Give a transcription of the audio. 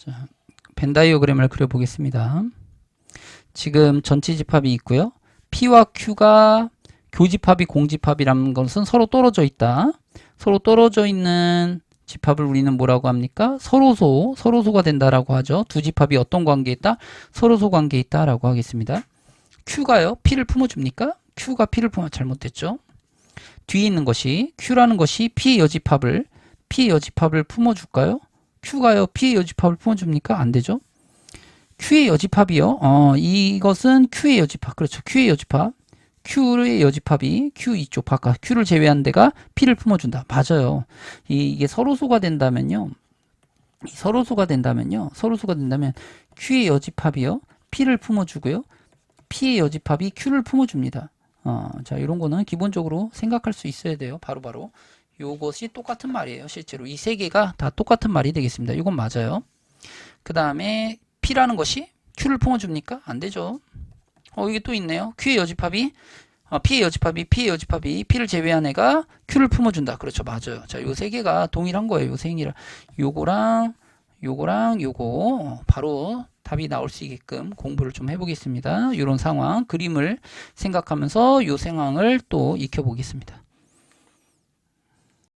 자, 벤 다이어그램을 그려보겠습니다. 지금 전치 집합이 있고요. P와 Q가 교집합이 공집합이라는 것은 서로 떨어져 있다. 서로 떨어져 있는 집합을 우리는 뭐라고 합니까? 서로소, 서로소가 된다라고 하죠. 두 집합이 어떤 관계에 있다? 서로소 관계에 있다라고 하겠습니다. Q가요, P를 품어줍니까? Q가 P를 품어 잘못됐죠. 뒤에 있는 것이 Q라는 것이 P의 여집합을 P의 여집합을 품어줄까요? Q가요, P의 여집합을 품어줍니까? 안 되죠. Q의 여집합이요. 어, 이것은 Q의 여집합. 그렇죠. Q의 여집합. Q의 여집합이 Q 이쪽 바깥 Q를 제외한 데가 P를 품어준다. 맞아요. 이, 이게 서로소가 된다면요. 이 서로소가 된다면요. 서로소가 된다면 Q의 여집합이요. P를 품어주고요. P의 여집합이 Q를 품어줍니다. 어, 자, 이런 거는 기본적으로 생각할 수 있어야 돼요. 바로바로. 요것이 똑같은 말이에요. 실제로. 이 세 개가 다 똑같은 말이 되겠습니다. 이건 맞아요. 그 다음에 P라는 것이 Q를 품어줍니까? 안 되죠. 어, 이게 또 있네요. Q의 여집합이, 어, P의 여집합이, P의 여집합이, P를 제외한 애가 Q를 품어준다. 그렇죠. 맞아요. 자, 요 세 개가 동일한 거예요. 요 세 개랑. 요거랑, 요거랑, 요거. 어, 바로 답이 나올 수 있게끔 공부를 좀 해보겠습니다. 이런 상황, 그림을 생각하면서 요 상황을 또 익혀보겠습니다.